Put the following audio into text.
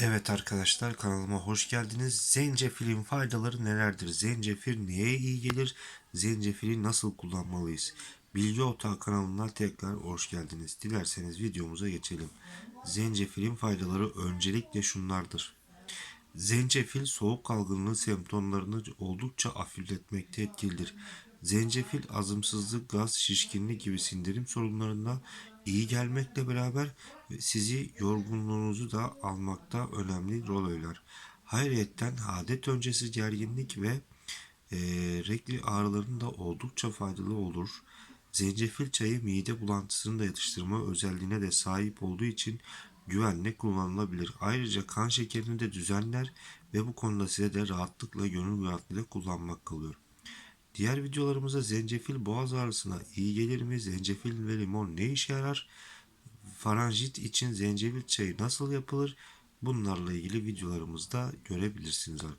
Evet arkadaşlar kanalıma hoş geldiniz. Zencefilin faydaları nelerdir? Zencefil neye iyi gelir? Zencefili nasıl kullanmalıyız? Bilgi Otağı kanalına tekrar hoş geldiniz. Dilerseniz videomuza geçelim. Zencefilin faydaları öncelikle şunlardır. Zencefil soğuk algınlığı semptomlarını oldukça hafifletmekte etkilidir. Zencefil azımsızlık, gaz, şişkinlik gibi sindirim sorunlarına iyi gelmekle beraber sizi yorgunluğunuzu da almakta önemli rol oynar. Hayriyetten adet öncesi gerginlik ve e, regl ağrılarında oldukça faydalı olur. Zencefil çayı mide bulantısını da yatıştırma özelliğine de sahip olduğu için güvenle kullanılabilir. Ayrıca kan şekerini de düzenler ve bu konuda size de rahatlıkla gönül rahatlığıyla kullanmak kalıyor. Diğer videolarımızda zencefil boğaz ağrısına iyi gelir mi? Zencefil ve limon ne işe yarar? Faranjit için zencefil çayı nasıl yapılır? Bunlarla ilgili videolarımızda görebilirsiniz arkadaşlar.